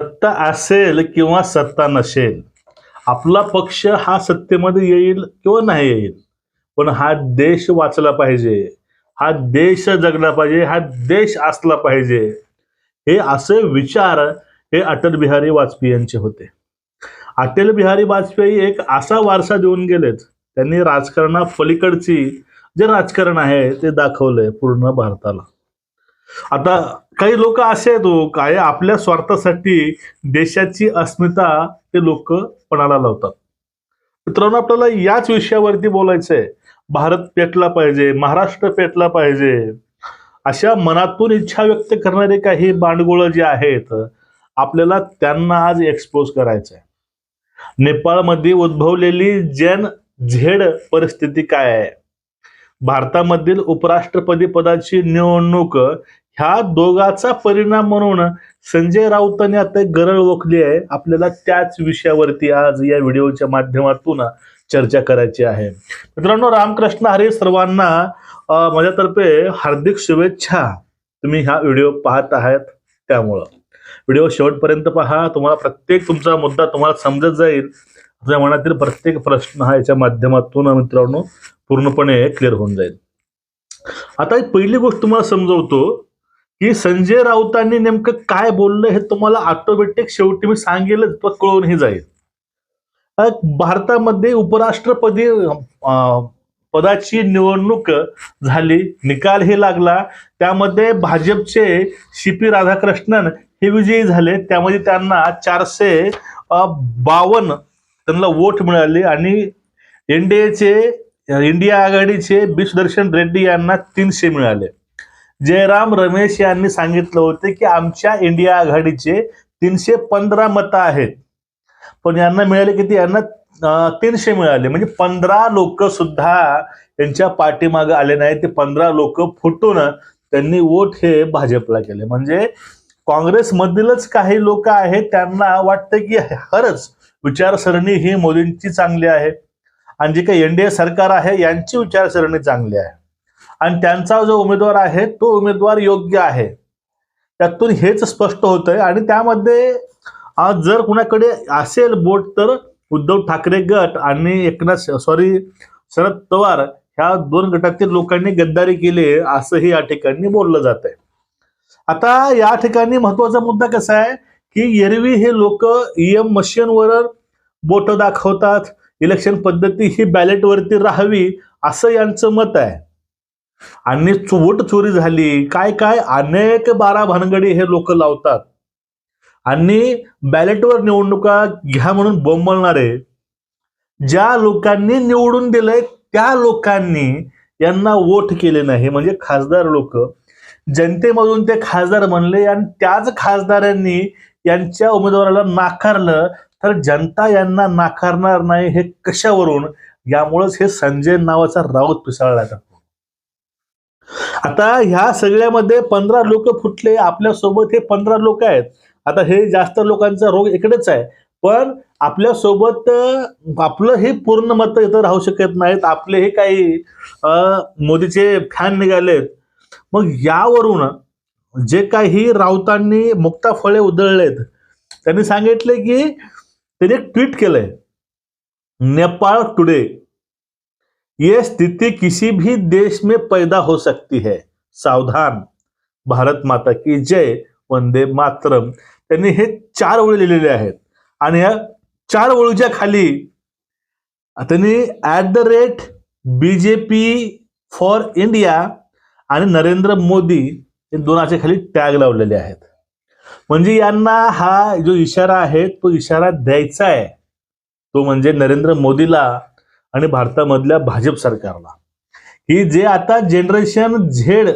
सत्ता असेल किंवा सत्ता नसेल आपला पक्ष हा सत्तेमध्ये येईल किंवा नाही येईल पण हा देश वाचला पाहिजे हा देश जगला पाहिजे हा देश असला पाहिजे हे असे विचार हे अटल बिहारी वाजपेयी यांचे होते. अटल बिहारी वाजपेयी एक असा वारसा देऊन गेलेत त्यांनी राजकारणा पलीकडची जे राजकारण आहे ते दाखवलंय पूर्ण भारताला. आता काही लोक असे आहेत हो, काय आपल्या स्वार्थासाठी देशाची अस्मिता ते लोक पणाला लावतात. मित्रांनो आपल्याला याच विषयावरती बोलायचंय. भारत पेटला पाहिजे महाराष्ट्र पेटला पाहिजे. अशा मनातून इच्छा व्यक्त करणारे काही बांडगुळ जे आहेत आपल्याला त्यांना आज एक्सपोज करायचंय. नेपाळमध्ये उद्भवलेली जैन झेड परिस्थिती काय आहे? भारतामधील उपराष्ट्रपती पदाची निवडणूक ह्या दोघाचा परिणाम म्हणून संजय राऊतांनी आता एक गरळ ओखली आहे. आपल्याला त्याच विषयावरती आज या व्हिडिओच्या माध्यमातून चर्चा करायची आहे. मित्रांनो रामकृष्ण हरे सर्वांना माझ्यातर्फे हार्दिक शुभेच्छा. तुम्ही हा व्हिडिओ पाहत आहात त्यामुळं. व्हिडिओ शेवटपर्यंत पहा. तुम्हाला प्रत्येक तुमचा मुद्दा तुम्हाला समजत जाईल. तुमच्या मनातील प्रत्येक प्रश्न हा याच्या माध्यमातून मित्रांनो पूर्णपणे क्लिअर होऊन जाईल. आता एक पहिली गोष्ट तुम्हाला समजवतो. की संजय राऊतांनी नेमकं काय बोललं हे तुम्हाला ऑटोमॅटिक शेवटी मी सांगेलच तो कळूनही जाईल. भारतामध्ये उपराष्ट्रपती पदाची निवडणूक झाली निकालही लागला त्यामध्ये भाजपचे सी पी राधाकृष्णन हे विजयी झाले त्यामध्ये त्यांना चारशे बावन्न त्यांना वोट मिळाले आणि एनडीएचे इंडिया आघाडीचे बिश्वदर्शन सुदर्शन रेड्डी यांना तीनशे मिळाले. जयराम रमेश यांनी सांगितलं होतं की आमच्या इंडिया आघाडीचे तीनशे पंधरा मतं आहेत. पण यांना मिळाले किती? यांना तीनशे मिळाले. म्हणजे पंधरा लोक सुद्धा यांच्या पाठीमागे आले नाही ते पंधरा लोक फुटून त्यांनी वोट हे भाजपला केले. म्हणजे काँग्रेसमधीलच काही लोक आहेत त्यांना वाटतं की खरंच विचारसरणी ही मोदींची चांगली आहे. आणि जे काही एनडीए सरकार आहे यांची विचारसरणी चांगली आहे. आणि त्यांचा जो उमेदवार आहे तो उमेदवार योग्य आहे. त्यातून हेच स्पष्ट होत आहे आणि त्यामध्ये आज जर कुणाकडे असेल बोट तर उद्धव ठाकरे गट आणि एकनाथ सॉरी शरद पवार ह्या दोन गटातील लोकांनी गद्दारी केली असंही या ठिकाणी बोललं जात आहे आता या ठिकाणी महत्त्वाचा मुद्दा कसा आहे की एरवी हे लोक ईएम मशीनवर बोट दाखवतात इलेक्शन पद्धती ही बॅलेटवरती राहावी असं यांचं मत आहे. आणि चुवट चोरी झाली. काय काय? अनेक बारा भानगडी हे लोक लावतात. आणि बॅलेटवर निवडणुका घ्या म्हणून बोंबलणारे ज्या लोकांनी निवडून दिलंय त्या लोकांनी यांना वोट केले नाही. म्हणजे खासदार लोक. जनतेमधून ते खासदार म्हणले आणि त्याच खासदारांनी यांच्या उमेदवाराला नाकारलं. तर जनता यांना नाकारणार नाही हे कशावरून? यामुळेच हे संजय नावाचा राऊत पिसाळला जातो. आता ह्या सगळ्यामध्ये पंधरा लोक फुटले आपल्यासोबत हे पंधरा लोक आहेत. आता हे जास्त लोकांचा रोग इकडेच आहे. पण आपल्यासोबत आपलं हे पूर्ण मत इथं राहू शकत नाहीत. आपले हे काही मोदीचे फॅन निघालेत. मग यावरून जे काही राऊतांनी मुक्ता फळे उधळलेत त्यांनी सांगितले की त्यांनी एक ट्विट केलंय. नेपाळ टुडे. ये स्थिति किसी भी देश में पैदा हो सकती है। सावधान। भारत माता की जय। वंदे मातरम। त्यांनी हे चार ओळी लिहिलेले आहेत. आणि या चार ओळीच्या खाली त्यांनी at the rate BJP for India आणि नरेंद्र मोदी हे दोनाच्या खाली टॅग लावलेले आहेत. म्हणजे यांना हा जो इशारा आहे तो इशारा द्यायचा आहे. तो म्हणजे नरेंद्र मोदीला आणि भारतामधल्या भाजप सरकारला. ही जे आता जनरेशन झेड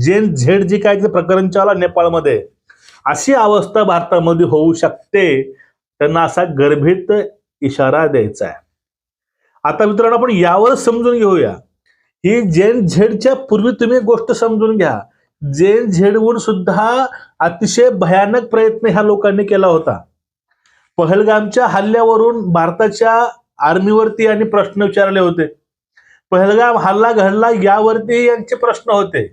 जेन झेड जे काय ते प्रकरण चालू नेपाळमध्ये अशी अवस्था भारतामध्ये होऊ शकते त्यांना असा गर्भित इशारा द्यायचा आहे. आता मित्रांनो आपण यावर समजून घेऊया. ही जेन झेडच्या पूर्वी तुम्ही गोष्ट समजून घ्या. जेन झेडवून सुद्धा अतिशय भयानक प्रयत्न ह्या लोकांनी केला होता. पहलगामच्या हल्ल्यावरून भारताच्या आर्मीवरती यांनी प्रश्न विचारले होते. पहलगाम हल्ला घडला यावरती यांचे प्रश्न होते.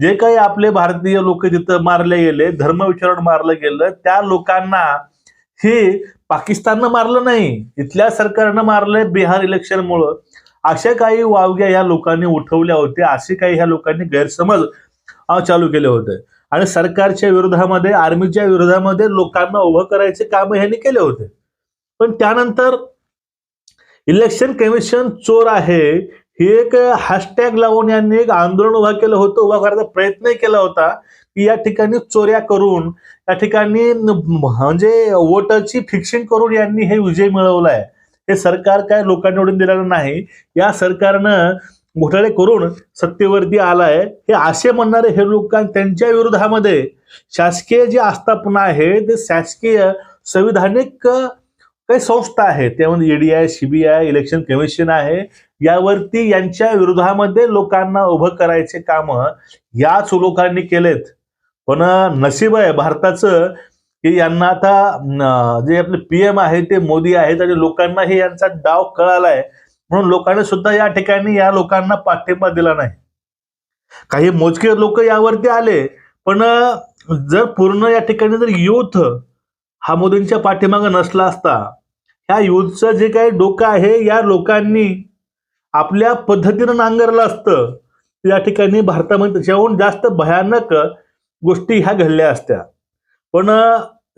जे काही आपले भारतीय लोक तिथं मारले गेले धर्म मारलं गेलं त्या लोकांना हे पाकिस्ताननं मारलं नाही. इथल्या सरकारनं मारलंय बिहार इलेक्शनमुळं अशा काही वावग्या या लोकांनी उठवल्या होत्या. असे काही ह्या लोकांनी गैरसमज चालू केले होते. आणि सरकारच्या विरोधामध्ये आर्मीच्या विरोधामध्ये लोकांना उभं करायचे काम ह्यांनी केले होते. पण त्यानंतर इलेक्शन कमिशन चोर आहे. हे एक हॅशटॅग लावून यांनी एक आंदोलन उभा केलं होतं उभा करायचा प्रयत्न केला होता की या ठिकाणी चोऱ्या करून या ठिकाणी म्हणजे वोटरची फिक्सिंग करून यांनी हे विजय मिळवलाय. हे सरकार काय लोकांनी निवडून दिलेलं नाही. या सरकारनं घोटाळे करून सत्तेवरती आलाय. हे असे म्हणणारे हे लोक त्यांच्या विरोधामध्ये. शासकीय जी आस्थापना आहे ते शासकीय संविधानिक काही संस्था आहेत त्यामध्ये ईडीआय सीबीआय इलेक्शन कमिशन आहे. यावरती यांच्या विरोधामध्ये लोकांना उभं करायचे काम याच लोकांनी केलेत. पण नशीब आहे भारताचं की यांना आता जे आपले पीएम आहे ते मोदी आहेत आणि लोकांना हे यांचा डाव कळालाय. म्हणून लोकांनी सुद्धा या ठिकाणी या लोकांना पाठिंबा दिला नाही. काही मोजके लोक यावरती आले पण जर पूर्ण या ठिकाणी जर युथ हा मोदींच्या पाठीमागं नसला असता ह्या युथचं जे काही डोकं आहे या लोकांनी आपल्या पद्धतीनं नांगरलं असतं या ठिकाणी भारतामध्ये त्याच्याहून जास्त भयानक गोष्टी ह्या घडल्या असत्या. पण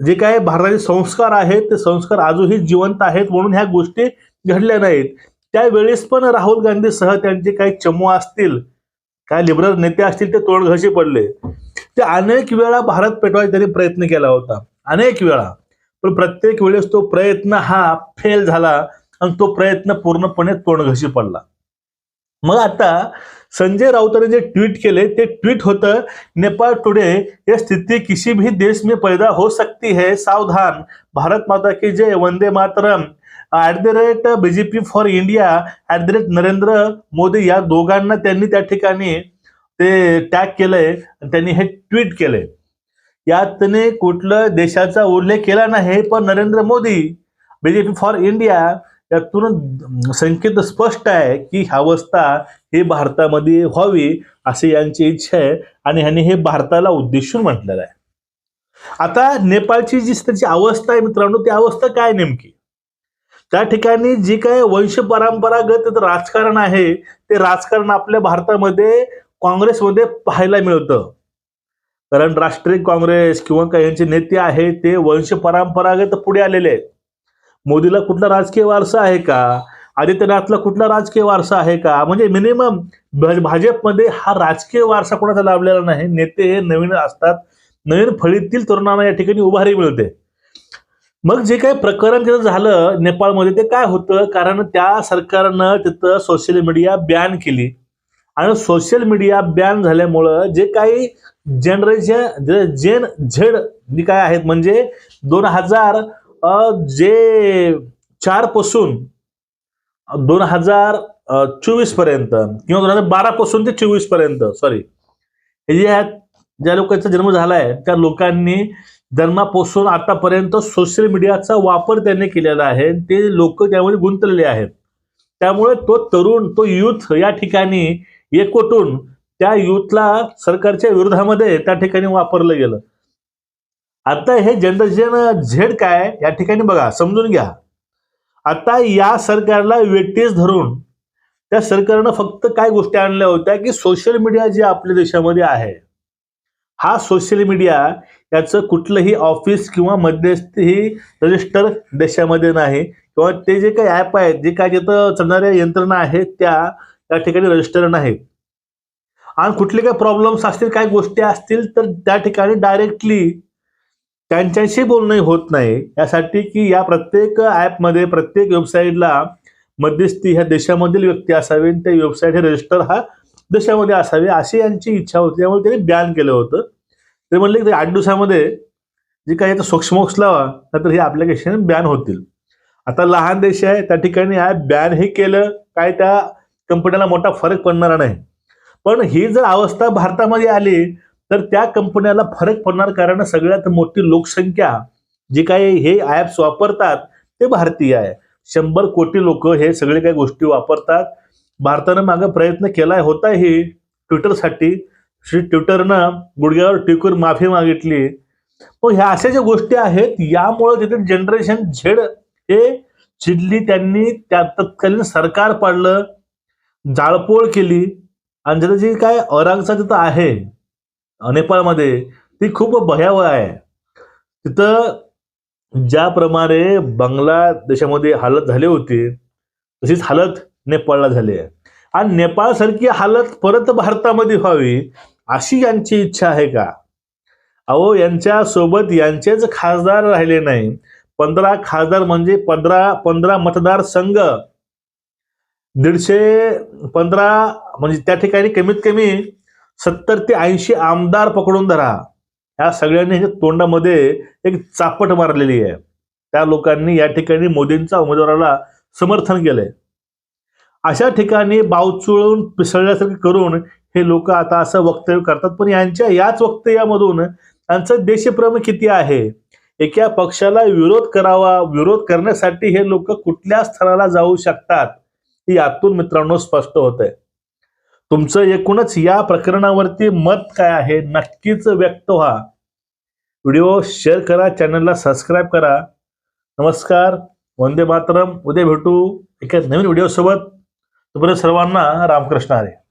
जे काय भारताचे संस्कार आहेत ते संस्कार आजही जिवंत आहेत म्हणून ह्या गोष्टी घडल्या नाहीत. त्यावेळेस पण राहुल गांधीसह त्यांचे काही चमू असतील काय लिबरल नेते असतील ते तोडघशी पडले. ते अनेक वेळा भारत पेटवायचा त्यांनी प्रयत्न केला होता. अनेक वेळा. पण प्रत्येक वेळेस तो प्रयत्न हा फेल झाला आणि तो प्रयत्न पूर्णपणे तोंडघशी पडला. मग आता संजय राऊतांनी जे ट्विट केले ते ट्विट होतं नेपाळ टुडे या स्थिती किसी भी देश में पैदा हो सकती है सावधान. भारत माता की जय वंदे Mataram. At the rate BJP for India at the rate Narendra Modi या दोघांना त्यांनी त्या ठिकाणी ते टॅग केलंय आणि त्यांनी हे ट्विट केलंय. यातने कुठलं देशाचा उल्लेख केला नाही पण Narendra Modi BJP for India यातून संकेत स्पष्ट आहे की ह्या अवस्था ही भारतामध्ये व्हावी अशी यांची इच्छा आहे आणि ह्यांनी हे भारताला उद्देशून म्हटलेलं आहे. आता नेपाळची जी त्याची अवस्था आहे मित्रांनो ती अवस्था काय नेमकी? त्या ठिकाणी जी काय वंश परंपरागत राजकारण आहे ते राजकारण आपल्या भारतामध्ये काँग्रेसमध्ये पाहायला मिळतं. कारण राष्ट्रीय काँग्रेस किंवा काही यांचे नेते आहेत ते वंश परंपरागत पुढे आलेले आहेत. मोदीला कुठला राजकीय वारसा आहे का? आदित्यनाथला कुठला राजकीय वारसा आहे का? म्हणजे मिनिमम भाजपमध्ये हा राजकीय वारसा कोणाचा लाभलेला नाही? नेते हे नवीन असतात. नवीन फळीतील तरुणांना या ठिकाणी उभारी मिळते. मग जे काही प्रकरण तिथं झालं नेपाळमध्ये ते काय होतं? कारण त्या सरकारनं तिथं सोशल मीडिया बॅन केली. आणि सोशल मीडिया बॅन झाल्यामुळं जे काही जनरेशन जेन झेड जी काय आहेत? म्हणजे दोन हजार जे चारपासून दोन हजार चोवीसपर्यंत किंवा दोन हजार बारा पासून ते चोवीसपर्यंत सॉरी हे जे ज्या लोकांचा जन्म झालाय त्या लोकांनी जन्मापासून आतापर्यंत सोशल मीडियाचा वापर त्यांनी केलेला आहे. ते लोक त्यामध्ये गुंतलेले आहेत. त्यामुळे तो तरुण तो युथ या ठिकाणी एकवटून त्या युथला सरकारच्या विरोधामध्ये त्या ठिकाणी वापरलं गेलं. आता हे जनरेशन झेड काय या ठिकाणी बघा समजून घ्या. आता या सरकारला वेटीस धरून त्या सरकारनं फक्त काय गोष्टी आणल्या होत्या की सोशल मीडिया जे आपल्या देशामध्ये आहे हा सोशल मीडिया याचं कुठलंही ऑफिस किंवा मध्यस्थी रजिस्टर देशामध्ये नाही. किंवा ते जे काही ॲप आहेत जे काय तिथं चालणाऱ्या यंत्रणा आहेत त्या त्या ठिकाणी रजिस्टर नाहीत. आणि कुठले काही प्रॉब्लेम्स असतील काही गोष्टी असतील तर त्या ठिकाणी डायरेक्टली त्यांच्याशी बोलणं होत नाही. यासाठी की या प्रत्येक ॲपमध्ये प्रत्येक वेबसाईटला मध्यस्थी ह्या देशामधील व्यक्ती असावी आणि त्या वेबसाईट हे रजिस्टर हा देशामध्ये असावे अशी यांची इच्छा होती. त्यामुळे त्यांनी बॅन केलं होतं. ते म्हणले की आठ दिवसामध्ये जे काही आता सोक्षमोक्ष लावा तर हे ॲप्लिकेशन बॅन होतील. आता लहान देश आहे त्या ठिकाणी ॲप बॅन हे केलं काय त्या कंपन्याला मोठा फरक पडणार नाही. पण ही जर अवस्था भारतामध्ये आली तर त्या कंपन्याला फरक पडणार कारण सगळ्यात मोठी लोकसंख्या जी काही हे ॲप्स वापरतात ते भारतीय आहे. शंभर कोटी लोक हे सगळे काही गोष्टी वापरतात. भारतानं मागं प्रयत्न केलाय होता हे ट्विटरसाठी श्री ट्विटरनं गुडघ्यावर टिकून माफी मागितली. मग ह्या अशा ज्या गोष्टी आहेत यामुळे तिथे जनरेशन झेड हे चिडली त्यांनी त्या तत्कालीन सरकार पाडलं जाळपोळ केली. आणि ज्याचं जी काय अरागचा तिथं आहे नेपाळमध्ये ती खूप भयावह आहे. तिथं ज्याप्रमाणे बांगलादेशामध्ये हालत झाली होती तशीच हालत नेपाळला झाली आहे. आणि नेपाळसारखी हालत परत भारतामध्ये व्हावी अशी यांची इच्छा आहे का? अहो यांच्या सोबत यांचेच खासदार राहिले नाही. पंधरा खासदार म्हणजे पंधरा पंधरा मतदार संघ दीडशे पंधरा म्हणजे त्या ठिकाणी कमीत कमी सत्तर ते ऐंशी आमदार पकडून धरा. या सगळ्यांनी ह्याच्या तोंडामध्ये एक चापट मारलेली आहे. त्या लोकांनी या ठिकाणी मोदींच्या उमेदवाराला समर्थन केलंय. अशा ठिकाणी बावचुळून पिसळल्यासारखं करून हे लोक आता असं वक्तव्य करतात. पण यांच्या याच वक्तव्यामधून यांचं देशप्रेम किती आहे? एका पक्षाला विरोध करावा विरोध करण्यासाठी हे लोक कुठल्या स्थळाला जाऊ शकतात? ती यातून मित्रांनो स्पष्ट होत आहे तुमचं एकूणच या प्रकरणावरती मत काय आहे नक्कीच व्यक्त व्हा. व्हिडिओ शेअर करा चॅनलला सबस्क्राईब करा. नमस्कार वंदे मातरम. उद्या भेटू एका नवीन व्हिडिओसोबत. तुम्हाला सर्वांना रामकृष्ण हरे.